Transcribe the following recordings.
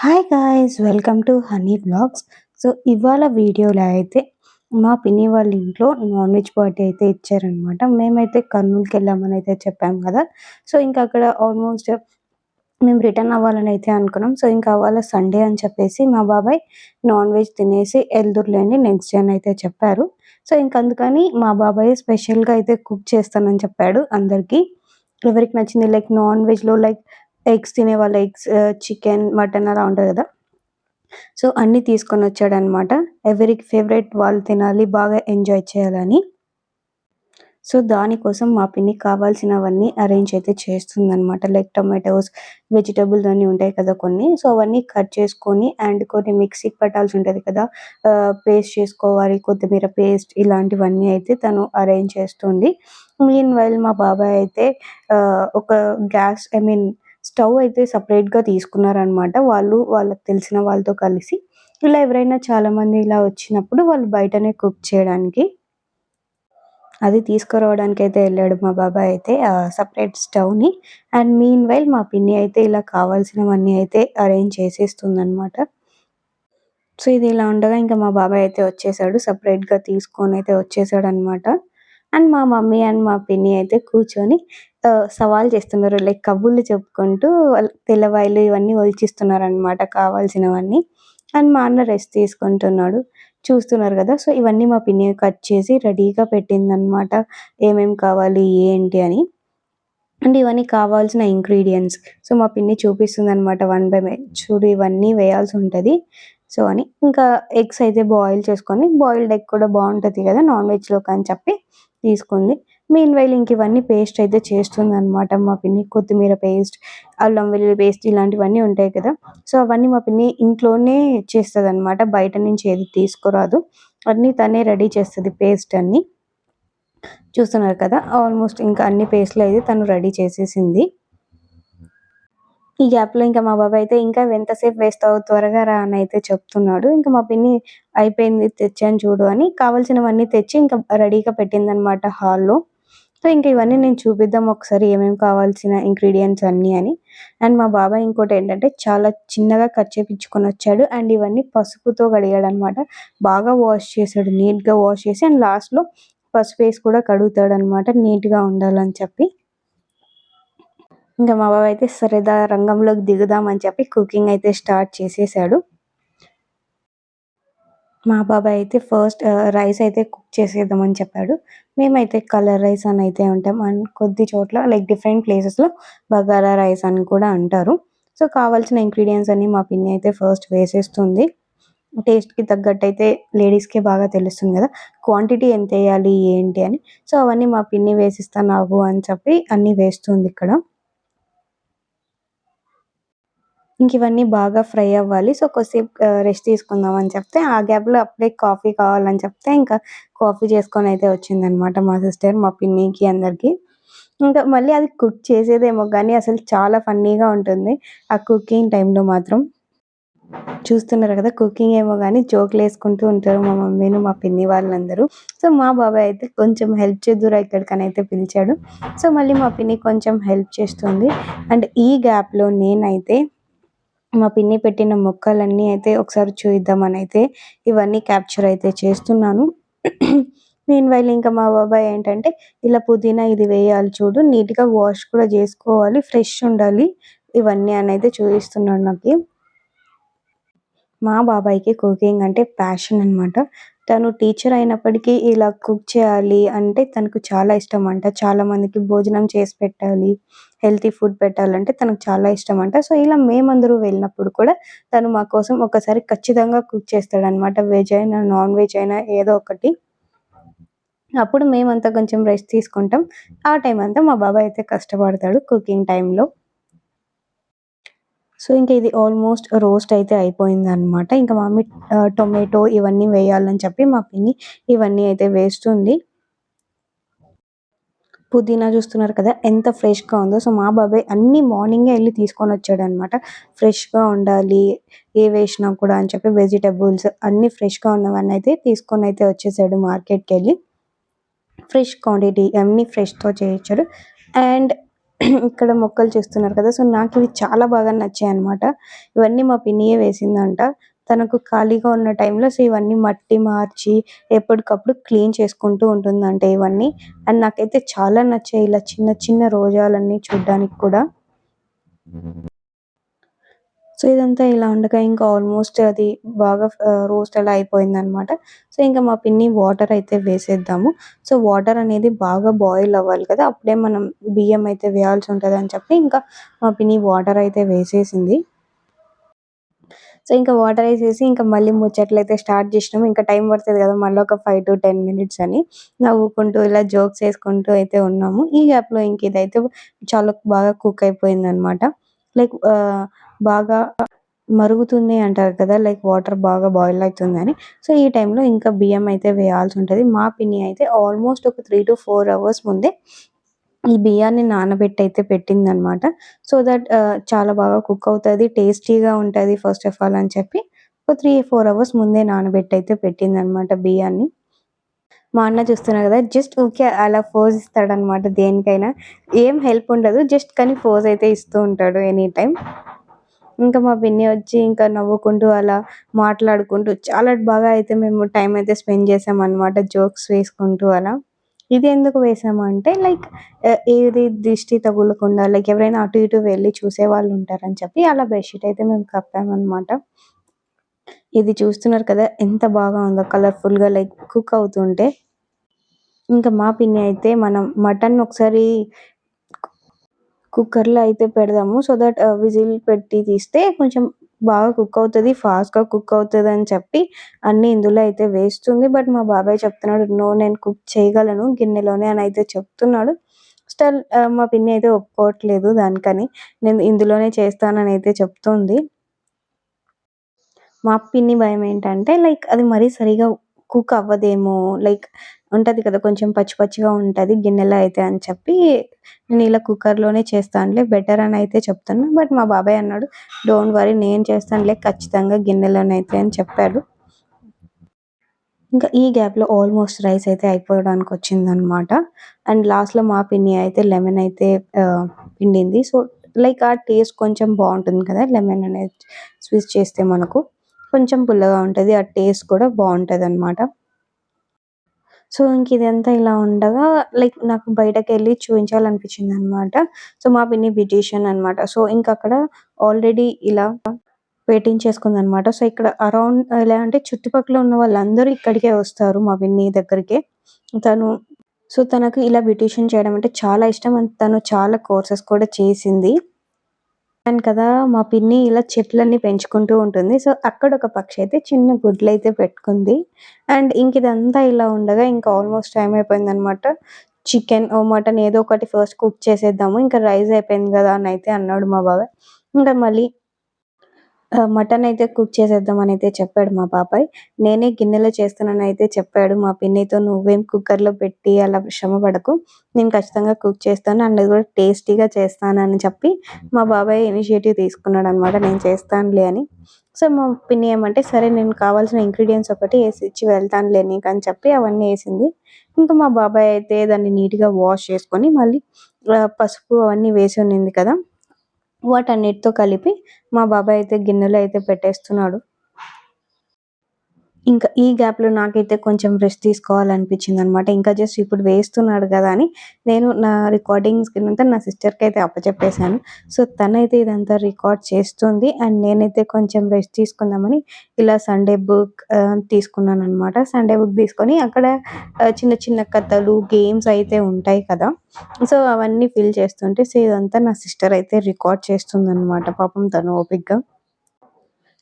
Hi guys welcome to honey vlogs so ఇవాళ వీడియోలో అయితే మా పిన్ని వాళ్ళ ఇంట్లో నాన్ వెజ్ పార్టీ అయితే ఇచ్చారనమాట మేమైతే కర్నూలుకి వెళ్ళామని అయితే చెప్పాం కదా. సో ఇంకా అక్కడ ఆల్మోస్ట్ మేము రిటర్న్ అవ్వాలని అయితే అనుకున్నాం. సో ఇంకా అవ్వాలి సండే అని చెప్పేసి మా బాబాయ్ నాన్ వెజ్ తినేసి వెళ్దురులేండి నెక్స్ట్ డే అని అయితే చెప్పారు. సో ఇంకా అందుకని మా బాబాయ్ స్పెషల్గా అయితే కుక్ చేస్తానని చెప్పాడు అందరికీ. ఎవరికి నచ్చింది? లైక్ నాన్ వెజ్లో లైక్ ఎగ్స్ తినే వాళ్ళ ఎగ్స్ చికెన్ మటన్ అలా ఉంటుంది కదా. సో అన్నీ తీసుకొని వచ్చాడు అనమాట ఎవరికి ఫేవరెట్ వాళ్ళు తినాలి బాగా ఎంజాయ్ చేయాలని. సో దానికోసం మా పిన్ని కావాల్సినవన్నీ అరేంజ్ అయితే చేస్తుంది అనమాట లైక్ టొమాటోస్ వెజిటబుల్స్ అన్నీ ఉంటాయి కదా కొన్ని. సో అవన్నీ కట్ చేసుకొని అండ్ కొన్ని మిక్సీకి పెట్టాల్సి ఉంటుంది కదా. పేస్ట్ చేసుకోవాలి కొత్తిమీర పేస్ట్ ఇలాంటివన్నీ అయితే తను అరేంజ్ చేస్తుంది. మీన్ వైల్ మా బాబాయ్ అయితే ఒక గ్యాస్ ఐ మీన్ స్టవ్ అయితే సపరేట్గా తీసుకున్నారనమాట వాళ్ళు వాళ్ళకి తెలిసిన వాళ్ళతో కలిసి. ఇలా ఎవరైనా చాలామంది ఇలా వచ్చినప్పుడు వాళ్ళు బయటనే కుక్ చేయడానికి. అది తీసుకురావడానికి అయితే వెళ్ళాడు మా బాబాయ్ అయితే సపరేట్ స్టవ్ని. అండ్ మీన్ వైల్ మా పిన్ని అయితే ఇలా కావాల్సినవన్నీ అయితే అరేంజ్ చేసేస్తుంది అనమాట సో ఇది ఇలా ఉండగా ఇంకా మా బాబాయ్ అయితే వచ్చేసాడు. సపరేట్గా తీసుకొని అయితే వచ్చేసాడు అనమాట అండ్ మా మమ్మీ అండ్ మా పిన్ని అయితే కూర్చొని సవాల్ చేస్తున్నారు. లైక్ కబుర్లు చెప్పుకుంటూ తెల్లవాయిలు ఇవన్నీ ఒలిచిస్తున్నారు అనమాట కావాల్సినవన్నీ. అండ్ మా అన్న రెస్ట్ తీసుకుంటున్నాడు. చూస్తున్నారు కదా. సో ఇవన్నీ మా పిన్ని కట్ చేసి రెడీగా పెట్టిందనమాట ఏమేమి కావాలి ఏంటి అని. అండ్ ఇవన్నీ కావాల్సిన ఇంగ్రీడియంట్స్. సో మా పిన్ని చూపిస్తుంది అనమాట వన్ బై చూడు ఇవన్నీ వేయాల్సి ఉంటుంది. సో అని. ఇంకా ఎగ్స్ అయితే బాయిల్ చేసుకొని బాయిల్డ్ ఎగ్ కూడా బాగుంటుంది కదా నాన్ వెజ్లోకి అని చెప్పి తీసుకుంది. మెయిన్ వైల్ ఇంక ఇవన్నీ పేస్ట్ అయితే చేస్తుంది అనమాట మా పిన్ని. కొత్తిమీర పేస్ట్ అల్లం వెల్లుల్లి పేస్ట్ ఇలాంటివన్నీ ఉంటాయి కదా. సో అవన్నీ మా పిన్ని ఇంట్లోనే చేస్తుంది అనమాట బయట నుంచి ఏది తీసుకురాదు. అన్నీ తనే రెడీ చేస్తుంది పేస్ట్ అన్ని. చూస్తున్నారు కదా ఆల్మోస్ట్ ఇంకా అన్ని పేస్ట్లు అయితే తను రెడీ చేసేసింది. ఈ గ్యాప్లో ఇంకా మా బాబాయ్ అయితే ఇంకా ఎంతసేపు వేస్తావు త్వరగా రా అని అయితే చెప్తున్నాడు. ఇంకా మా పిన్ని అయిపోయింది తెచ్చాను చూడు అని. కావాల్సినవన్నీ తెచ్చి ఇంకా రెడీగా పెట్టిందనమాట హాల్లో సో ఇంకా ఇవన్నీ నేను చూపిద్దాం ఒకసారి ఏమేమి కావాల్సిన ఇంగ్రీడియంట్స్ అన్నీ అని. అండ్ మా బాబాయ్ ఇంకోటి ఏంటంటే చాలా చిన్నగా కట్ చేపించుకొని వచ్చాడు. అండ్ ఇవన్నీ పసుపుతో కడిగాడు అనమాట బాగా వాష్ చేశాడు నీట్గా వాష్ చేసి అండ్ లాస్ట్లో పసుపు వేసి కూడా కడుగుతాడు అనమాట నీట్గా ఉండాలని చెప్పి. ఇంకా మా బాబాయ్ అయితే సరేదా రంగంలోకి దిగుదామని చెప్పి కుకింగ్ అయితే స్టార్ట్ చేసేసాడు. మా బాబాయ్ అయితే ఫస్ట్ రైస్ అయితే కుక్ చేసేద్దామని చెప్పాడు. మేమైతే కలర్ రైస్ అని అయితే ఉంటాం అండ్ కొద్ది చోట్ల లైక్ డిఫరెంట్ ప్లేసెస్లో బగారా రైస్ అని కూడా అంటారు. సో కావాల్సిన ఇంగ్రీడియంట్స్ అన్ని మా పిన్ని అయితే ఫస్ట్ వేసేస్తుంది. టేస్ట్కి తగ్గట్టు అయితే లేడీస్కే బాగా తెలుస్తుంది కదా క్వాంటిటీ ఎంత వేయాలి ఏంటి అని. సో అవన్నీ మా పిన్ని వేసిస్తా నాకు అని చెప్పి అన్నీ వేస్తుంది ఇక్కడ. ఇంక ఇవన్నీ బాగా ఫ్రై అవ్వాలి. సో కొద్దిసేపు రెస్ట్ తీసుకుందాం అని చెప్తే ఆ గ్యాప్లో అప్పుడే కాఫీ కావాలని చెప్తే ఇంకా కాఫీ చేసుకొని అయితే వచ్చిందనమాట మా సిస్టర్ మా పిన్నికి అందరికీ. ఇంకా మళ్ళీ అది కుక్ చేసేదేమో కానీ అసలు చాలా ఫన్నీగా ఉంటుంది. ఆ కుకింగ్ టైంలో మాత్రం. చూస్తున్నారు కదా కుకింగ్ ఏమో కానీ జోకులు వేసుకుంటూ ఉంటారు మా మమ్మీను మా పిన్ని వాళ్ళందరూ. సో మా బాబాయ్ అయితే కొంచెం హెల్ప్ చేద్దురా ఇక్కడికని అయితే పిలిచాడు. సో మళ్ళీ మా పిన్ని కొంచెం హెల్ప్ చేస్తుంది. అండ్ ఈ గ్యాప్లో నేనైతే మా పిన్ని పెట్టిన మొక్కలన్నీ అయితే ఒకసారి చూద్దామని అయితే ఇవన్నీ క్యాప్చర్ అయితే చేస్తున్నాను. మీన్ వైల్ ఇంకా మా బాబాయ్ ఏంటంటే ఇలా పుదీనా ఇది వేయాలి చూడు నీట్గా వాష్ కూడా చేసుకోవాలి ఫ్రెష్ ఉండాలి. ఇవన్నీ అని అయితే చూపిస్తున్నాడు నాకు. మా బాబాయ్కి కుకింగ్ అంటే ప్యాషన్ అనమాట తను టీచర్ అయినప్పటికీ ఇలా కుక్ చేయాలి అంటే తనకు చాలా ఇష్టం అంట చాలా మందికి భోజనం చేసి పెట్టాలి హెల్తీ ఫుడ్ పెట్టాలంటే తనకు చాలా ఇష్టం అంట సో ఇలా మేమందరూ వెళ్ళినప్పుడు కూడా తను మా కోసం ఒకసారి ఖచ్చితంగా కుక్ చేస్తాడనమాట వెజ్ అయినా నాన్ వెజ్ అయినా ఏదో ఒకటి. అప్పుడు మేమంతా కొంచెం రెస్ట్ తీసుకుంటాం. ఆ టైం అంతా మా బాబాయ్ అయితే కష్టపడతాడు కుకింగ్ టైంలో. సో ఇంకా ఇది ఆల్మోస్ట్ రోస్ట్ అయితే అయిపోయింది అనమాట ఇంకా మమ్మీ టొమాటో ఇవన్నీ వేయాలని చెప్పి మా పిన్ని ఇవన్నీ అయితే వేస్తుంది. పుదీనా చూస్తున్నారు కదా ఎంత ఫ్రెష్గా ఉందో. సో మా బాబాయ్ అన్ని మార్నింగే వెళ్ళి తీసుకొని వచ్చాడు అనమాట ఫ్రెష్గా ఉండాలి ఏ వేసినా కూడా అని చెప్పి వెజిటబుల్స్ అన్ని ఫ్రెష్గా ఉన్నవన్నీ అయితే తీసుకొని అయితే వచ్చేసాడు మార్కెట్కి వెళ్ళి. ఫ్రెష్ క్వాంటిటీ అన్ని ఫ్రెష్తో చేయించాడు. అండ్ ఇక్కడ మొక్కలు చేస్తున్నారు కదా. సో నాకు ఇవి చాలా బాగా నచ్చాయి అనమాట ఇవన్నీ మా పిన్నియే వేసిందంట. తనకు ఖాళీగా ఉన్న టైంలో సో ఇవన్నీ మట్టి మార్చి ఎప్పటికప్పుడు క్లీన్ చేసుకుంటూ ఉంటుందంట ఇవన్నీ. అండ్ నాకైతే చాలా నచ్చాయి ఇలా చిన్న చిన్న రోజాలన్నీ చూడ్డానికి కూడా. సో ఇదంతా ఇలా ఉండగా ఇంకా ఆల్మోస్ట్ అది బాగా రోస్ట్ అలా అయిపోయింది అనమాట సో ఇంకా మా పిన్ని వాటర్ అయితే వేసేద్దాము. సో వాటర్ అనేది బాగా బాయిల్ అవ్వాలి కదా అప్పుడే మనం బియ్యం అయితే వేయాల్సి ఉంటుంది అని చెప్పి ఇంకా మా పిన్ని వాటర్ అయితే వేసేసింది. సో ఇంకా వాటర్ వేసేసి ఇంకా మళ్ళీ ముచ్చట్లు అయితే స్టార్ట్ చేసినాము. ఇంకా టైం పడుతుంది కదా మళ్ళీ ఒక ఫైవ్ టు టెన్ మినిట్స్ అని నవ్వుకుంటూ ఇలా జోక్స్ వేసుకుంటూ అయితే ఉన్నాము. ఈ గ్యాప్లో ఇంక ఇదైతే చాలా బాగా కుక్ అయిపోయింది అనమాట లైక్ బాగా మరుగుతుంది అంటారు కదా లైక్ వాటర్ బాగా బాయిల్ అవుతుందని. సో ఈ టైంలో ఇంకా బియ్యం అయితే వేయాల్సి ఉంటుంది. మా పిన్ని అయితే ఆల్మోస్ట్ ఒక త్రీ టు ఫోర్ అవర్స్ ముందే ఈ బియ్యాన్ని నానబెట్టి అయితే పెట్టిందనమాట. సో దట్ చాలా బాగా కుక్ అవుతుంది టేస్టీగా ఉంటుంది ఫస్ట్ ఆఫ్ ఆల్ అని చెప్పి ఒక త్రీ ఫోర్ అవర్స్ ముందే నానబెట్టి అయితే పెట్టిందనమాట బియ్యాన్ని. మా అన్న చూస్తున్నారు కదా జస్ట్ ఊకే అలా ఫోజ్ ఇస్తాడనమాట దేనికైనా. ఏం హెల్ప్ ఉండదు జస్ట్ కానీ ఫోజ్ అయితే ఇస్తూ ఉంటాడు ఎనీ టైం ఇంకా మా పిన్ని వచ్చి ఇంకా నవ్వుకుంటూ అలా మాట్లాడుకుంటూ చాలా బాగా అయితే మేము టైం అయితే స్పెండ్ చేసాం అనమాట జోక్స్ వేసుకుంటూ అలా. ఇది ఎందుకు వేసాము అంటే లైక్ ఏది దిష్టి తగులకుండా లైక్ ఎవరైనా అటు ఇటు వెళ్ళి చూసే వాళ్ళు ఉంటారని చెప్పి అలా బెడ్షీట్ అయితే మేము కప్పామన్నమాట. ఇది చూస్తున్నారు కదా ఎంత బాగా ఉందో కలర్ఫుల్గా లైక్ కుక్ అవుతుంటే. ఇంకా మా పిన్ని అయితే మనం మటన్ ఒకసారి కుక్కర్లో అయితే పెడదాము. సో దట్ uh, విజిల్ పెట్టి తీస్తే కొంచెం బాగా కుక్ అవుతుంది ఫాస్ట్గా కుక్ అవుతుంది అని చెప్పి అన్ని ఇందులో అయితే వేస్తుంది. బట్ మా బాబాయ్ చెప్తున్నాడు నో నేను కుక్ చేయగలను గిన్నెలోనే అని అయితే చెప్తున్నాడు. స్టల్ uh, మా పిన్ని అయితే ఒప్పుకోవట్లేదు దానికని. నేను ఇందులోనే చేస్తానని అయితే చెప్తుంది. మా పిన్ని భయం ఏంటంటే లైక్ అది మరీ సరిగా కుక్ అవ్వదేమో లైక్ ఉంటుంది కదా కొంచెం పచ్చి పచ్చిగా ఉంటుంది గిన్నెలో అయితే అని చెప్పి నేను ఇలా కుక్కర్లోనే చేస్తానులే బెటర్ అని అయితే చెప్తాను బట్ మా బాబాయ్ అన్నాడు డోంట్ వరీ నేను చేస్తానులే ఖచ్చితంగా గిన్నెలోనైతే అని చెప్పాడు. ఇంకా ఈ గ్యాప్లో ఆల్మోస్ట్ రైస్ అయితే అయిపోవడానికి వచ్చిందనమాట. అండ్ లాస్ట్లో మా పిన్ని అయితే లెమన్ అయితే పిండింది. సో లైక్ ఆ టేస్ట్ కొంచెం బాగుంటుంది కదా లెమన్ అనేది స్విచ్ చేస్తే మనకు. కొంచెం పుల్లగా ఉంటుంది ఆ టేస్ట్ కూడా బాగుంటుంది అనమాట సో ఇంక ఇదంతా ఇలా ఉండగా లైక్ నాకు బయటకు వెళ్ళి చూపించాలనిపించింది అనమాట సో మా పిన్ని బ్యూటీషియన్ అనమాట సో ఇంకా అక్కడ ఆల్రెడీ ఇలా పెట్టించేసుకుంది అనమాట సో ఇక్కడ అరౌండ్ ఎలా అంటే చుట్టుపక్కల ఉన్న వాళ్ళందరూ ఇక్కడికే వస్తారు మా పిన్ని దగ్గరికి. తను సో తనకు ఇలా బ్యూటీషియన్ చేయడం అంటే చాలా ఇష్టం అండ్ తను చాలా కోర్సెస్ కూడా చేసింది. చెప్పాను కదా మా పిన్ని ఇలా చెట్లన్నీ పెంచుకుంటూ ఉంటుంది. సో అక్కడ ఒక పక్షి అయితే చిన్న గుడ్లు అయితే పెట్టుకుంది. అండ్ ఇంక ఇదంతా ఇలా ఉండగా ఇంకా ఆల్మోస్ట్ టైం అయిపోయింది అనమాట చికెన్ ఓ మటన్ ఏదో ఒకటి ఫస్ట్ కుక్ చేసేద్దాము. ఇంకా రైస్ అయిపోయింది కదా అని అయితే అన్నాడు మా బాబాయ్ ఇంకా మళ్ళీ మటన్ అయితే కుక్ చేసేద్దాం అని అయితే చెప్పాడు మా బాబాయ్. నేనే గిన్నెలో చేస్తానని అయితే చెప్పాడు. మా పిన్నితో నువ్వేం కుక్కర్లో పెట్టి అలా శ్రమ పడకు నేను ఖచ్చితంగా కుక్ చేస్తాను. అండ్ అది కూడా టేస్టీగా చేస్తాను అని చెప్పి మా బాబాయ్ ఇనిషియేటివ్ తీసుకున్నాడు అనమాట నేను చేస్తానులే అని. సో మా పిన్ని ఏమంటే సరే నేను కావాల్సిన ఇంగ్రీడియంట్స్ ఒకటి వేసి ఇచ్చి వెళ్తానులే నీకు అని చెప్పి అవన్నీ వేసింది. ఇంకా మా బాబాయ్ అయితే దాన్ని నీట్గా వాష్ చేసుకొని మళ్ళీ పసుపు అవన్నీ వేసి ఉన్నింది కదా. వాటన్నిటితో కలిపి మా బాబాయ్ అయితే గిన్నెలో అయితే పెట్టేస్తున్నాడు. ఇంకా ఈ గ్యాప్లో నాకైతే కొంచెం రెస్ట్ తీసుకోవాలనిపించింది అనమాట ఇంకా జస్ట్ ఇప్పుడు వేస్తున్నాడు కదా అని నేను నా రికార్డింగ్ కింద అంతా నా సిస్టర్కి అయితే అప్పచెప్పేశాను. సో తనైతే ఇదంతా రికార్డ్ చేస్తుంది అండ్ నేనైతే కొంచెం రెస్ట్ తీసుకుందామని ఇలా సండే బుక్ తీసుకున్నాను అనమాట సండే బుక్ తీసుకొని అక్కడ చిన్న చిన్న కథలు గేమ్స్ అయితే ఉంటాయి కదా. సో అవన్నీ ఫిల్ చేస్తుంటే సో ఇదంతా నా సిస్టర్ అయితే రికార్డ్ చేస్తుంది అనమాట పాపం తను ఓపిక్గా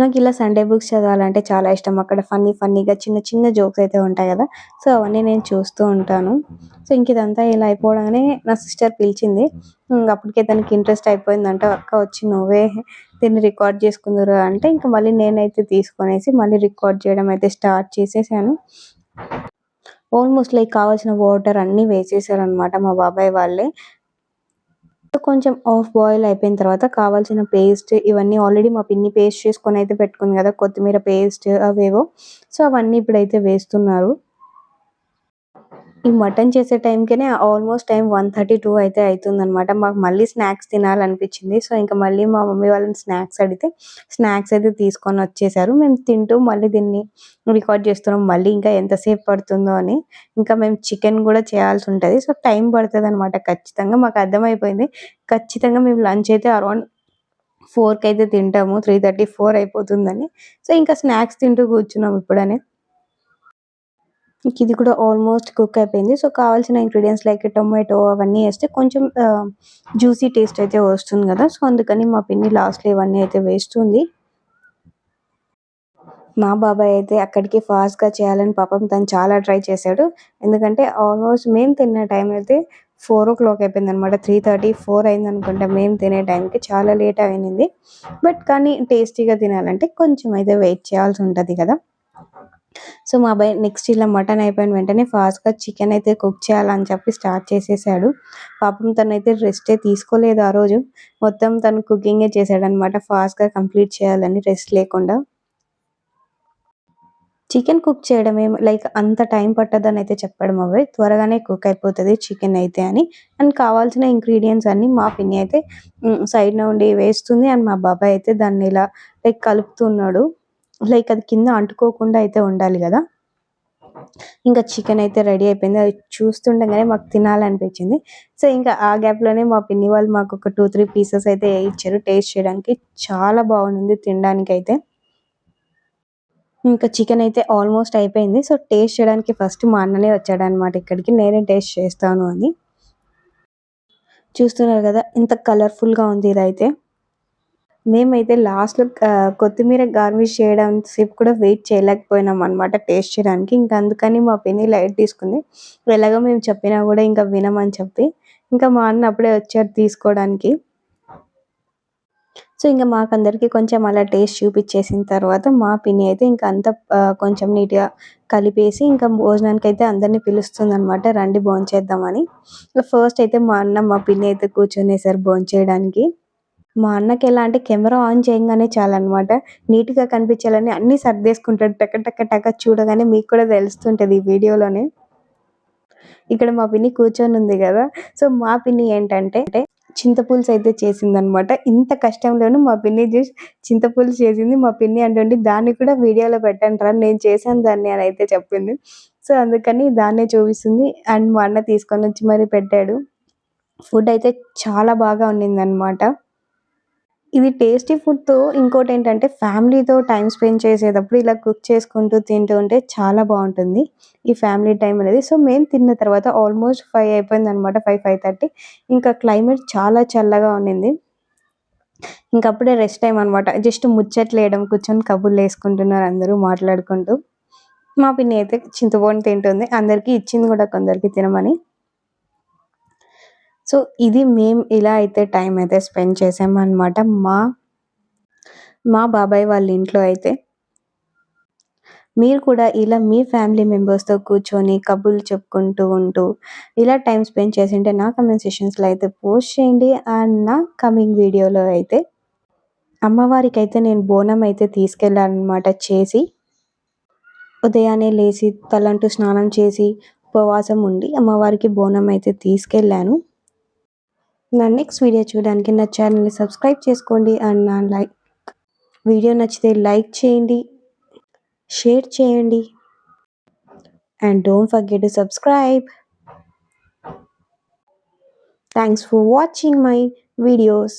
నాకు ఇలా సండే బుక్స్ చదవాలంటే చాలా ఇష్టం. అక్కడ ఫన్నీ ఫన్నీగా చిన్న చిన్న జోక్స్ అయితే ఉంటాయి కదా. సో అవన్నీ నేను చూస్తూ ఉంటాను. సో ఇంక ఇదంతా ఇలా అయిపోవడానే నా సిస్టర్ పిలిచింది. అప్పటికే దానికి ఇంట్రెస్ట్ అయిపోయిందంట. అక్క వచ్చి నువ్వే దీన్ని రికార్డ్ చేసుకుందరు అంటే ఇంకా మళ్ళీ నేనైతే తీసుకొనేసి మళ్ళీ రికార్డ్ చేయడం అయితే స్టార్ట్ చేసేసాను. ఆల్మోస్ట్ లైక్ కావాల్సిన వాటర్ అన్నీ వేసేసారు అనమాట మా బాబాయ్ వాళ్ళే. కొంచెం ఆఫ్ బాయిల్ అయిపోయిన తర్వాత కావాల్సిన పేస్ట్ ఇవన్నీ ఆల్రెడీ మా పిన్ని పేస్ట్ చేసుకొని అయితే పెట్టుకుంది కదా కొత్తిమీర పేస్ట్ అవేవో. సో అవన్నీ ఇప్పుడైతే వేస్తున్నారు. ఈ మటన్ చేసే టైంకేనే almost time one thirty two అయితే అవుతుందన్నమాట మాకు మళ్ళీ స్నాక్స్ తినాలనిపించింది. సో ఇంకా మళ్ళీ మా మమ్మీ వాళ్ళని స్నాక్స్ అడిగితే స్నాక్స్ అయితే తీసుకొని వచ్చేసారు. మేము తింటూ మళ్ళీ దీన్ని రికార్డ్ చేస్తున్నాం. మళ్ళీ ఇంకా ఎంతసేపు పడుతుందో అని. ఇంకా మేము చికెన్ కూడా చేయాల్సి ఉంటుంది. సో టైం పడుతుంది అనమాట ఖచ్చితంగా. మాకు అర్థమైపోయింది. ఖచ్చితంగా మేము లంచ్ అయితే అరౌండ్ ఫోర్కి అయితే తింటాము. త్రీ థర్టీ ఫోర్ అయిపోతుందని. సో ఇంకా స్నాక్స్ తింటూ కూర్చున్నాం ఇప్పుడనే. ఇది కూడా ఆల్మోస్ట్ కుక్ అయిపోయింది. సో కావాల్సిన ఇంగ్రీడియంట్స్ లైక్ టొమాటో అవన్నీ వేస్తే కొంచెం జ్యూసీ టేస్ట్ అయితే వస్తుంది కదా. సో అందుకని మా పిన్ని లాస్ట్లో ఇవన్నీ అయితే వేస్తుంది. మా బాబాయ్ అయితే అక్కడికి ఫాస్ట్గా చేయాలని పాపం తను చాలా ట్రై చేశాడు. ఎందుకంటే ఆల్మోస్ట్ మేము తిన్న టైం అయితే ఫోర్ ఓ క్లాక్ అయిపోయింది అనమాట త్రీ థర్టీ ఫోర్ అయింది అనుకుంటా మేము తినే టైంకి చాలా లేట్ అయింది బట్ కానీ టేస్టీగా తినాలంటే కొంచెం అయితే వెయిట్ చేయాల్సి ఉంటుంది కదా. సో మా అబ్బాయి నెక్స్ట్ ఇలా మటన్ అయిపోయిన వెంటనే ఫాస్ట్గా చికెన్ అయితే కుక్ చేయాలని చెప్పి స్టార్ట్ చేసేసాడు. పాపం తనైతే రెస్టే తీసుకోలేదు ఆ రోజు. మొత్తం తను కుకింగే చేశాడు అనమాట ఫాస్ట్గా కంప్లీట్ చేయాలని రెస్ట్ లేకుండా. చికెన్ కుక్ చేయడం లైక్ అంత టైం పట్టదని అయితే చెప్పడం అవ్వదు త్వరగానే కుక్ అయిపోతుంది చికెన్ అయితే అని. అండ్ కావాల్సిన ఇంగ్రీడియంట్స్ అన్ని మా పిన్ని అయితే సైడ్ నుండి వేస్తుంది. అండ్ మా బాబాయ్ అయితే దాన్ని ఇలా లైక్ కలుపుతున్నాడు. లైక్ అది కింద అంటుకోకుండా అయితే ఉండాలి కదా. ఇంకా చికెన్ అయితే రెడీ అయిపోయింది. అది చూస్తుండగానే మాకు తినాలనిపించింది. సో ఇంకా ఆ గ్యాప్లోనే మా పిన్ని వాళ్ళు మాకు ఒక టూ త్రీ పీసెస్ అయితే ఇచ్చారు. టేస్ట్ చేయడానికి చాలా బాగుంది తినడానికి అయితే. ఇంకా చికెన్ అయితే ఆల్మోస్ట్ అయిపోయింది. సో టేస్ట్ చేయడానికి ఫస్ట్ మా అన్ననే వచ్చాడనమాట ఇక్కడికి. నేనే టేస్ట్ చేస్తాను అని. చూస్తున్నారు కదా ఇంత కలర్ఫుల్గా ఉంది ఇదైతే. మేమైతే లాస్ట్లో కొత్తిమీర గార్నిష్ చేయడం సేపు కూడా వెయిట్ చేయలేకపోయినాం అనమాట టేస్ట్ చేయడానికి. ఇంకా అందుకని మా పిన్ని లైట్ తీసుకుంది. ఎలాగో మేము చెప్పినా కూడా ఇంకా వినమని చెప్పి ఇంకా మా అన్న అప్పుడే వచ్చారు తీసుకోవడానికి. సో ఇంకా మాకందరికి కొంచెం అలా టేస్ట్ చూపించేసిన తర్వాత మా పిన్ని అయితే ఇంకా అంత కొంచెం నీట్గా కలిపేసి ఇంకా భోజనానికి అయితే అందరినీ పిలుస్తుంది అనమాట రండి భోంచేద్దామని. ఫస్ట్ అయితే మా అన్న మా పిన్ని అయితే కూర్చునేసారు భోంచేయడానికి. మా అన్నకి ఎలా అంటే కెమెరా ఆన్ చేయగానే చాలన్నమాట. నీట్గా కనిపించాలని అన్ని సర్దేసుకుంటాడు టక టక టక చూడగానే మీకు కూడా తెలుస్తుంటది ఈ వీడియోలోనే. ఇక్కడ మా పిన్ని కూర్చొని ఉంది కదా. సో మా పిన్ని ఏంటంటే చింతపులుసు అయితే చేసిందనమాట ఇంత కష్టంలోనూ మా పిన్ని చూసి చింతపులుసు చేసింది. మా పిన్ని అంటుండి దాన్ని కూడా వీడియోలో పెట్టంటారా నేను చేశాను దాన్ని అని అయితే చెప్పింది. సో అందుకని దాన్నే చూపిస్తుంది. అండ్ మా అన్న తీసుకొని వచ్చి మరి పెట్టాడు. ఫుడ్ అయితే చాలా బాగా ఉండింది అనమాట ఇది టేస్టీ ఫుడ్తో ఇంకోటి ఏంటంటే ఫ్యామిలీతో టైం స్పెండ్ చేసేటప్పుడు ఇలా కుక్ చేసుకుంటూ తింటూ ఉంటే చాలా బాగుంటుంది. ఈ ఫ్యామిలీ టైం అనేది సో మేము తిన్న తర్వాత ఆల్మోస్ట్ ఫైవ్ అయిపోయింది అనమాట ఫైవ్ ఫైవ్ థర్టీ ఇంకా క్లైమేట్ చాలా చల్లగా ఉండింది. ఇంకప్పుడే రెస్ట్ టైం అనమాట జస్ట్ ముచ్చట్లు వేయడం కూర్చొని కబుర్లు వేసుకుంటున్నారు అందరూ మాట్లాడుకుంటూ. మా పిన్ని అయితే చింతపండు తింటుంది. అందరికీ ఇచ్చింది కూడా కొందరికి తినమని. సో ఇది మేము ఇలా అయితే టైం అయితే స్పెండ్ చేసామన్నమాట. మా మా బాబాయ్ వాళ్ళ ఇంట్లో అయితే మీరు కూడా ఇలా మీ ఫ్యామిలీ మెంబర్స్తో కూర్చొని కబుర్లు చెప్పుకుంటూ ఉంటూ ఇలా టైం స్పెండ్ చేసింటే నా కమెంట్ సెషన్స్లో అయితే పోస్ట్ చేయండి. అండ్ నా కమింగ్ వీడియోలో అయితే అమ్మవారికి అయితే నేను బోనం అయితే తీసుకెళ్ళాలన్నమాట చేసి. ఉదయాన్నే లేచి తలంటూ స్నానం చేసి ఉపవాసం ఉండి అమ్మవారికి బోనం అయితే తీసుకెళ్ళాను. నా నెక్స్ట్ వీడియో చూడడానికి నా ఛానల్ని సబ్స్క్రైబ్ చేసుకోండి అండ్ నా లైక్ వీడియో నచ్చితే లైక్ చేయండి షేర్ చేయండి and don't forget to subscribe thanks for watching my videos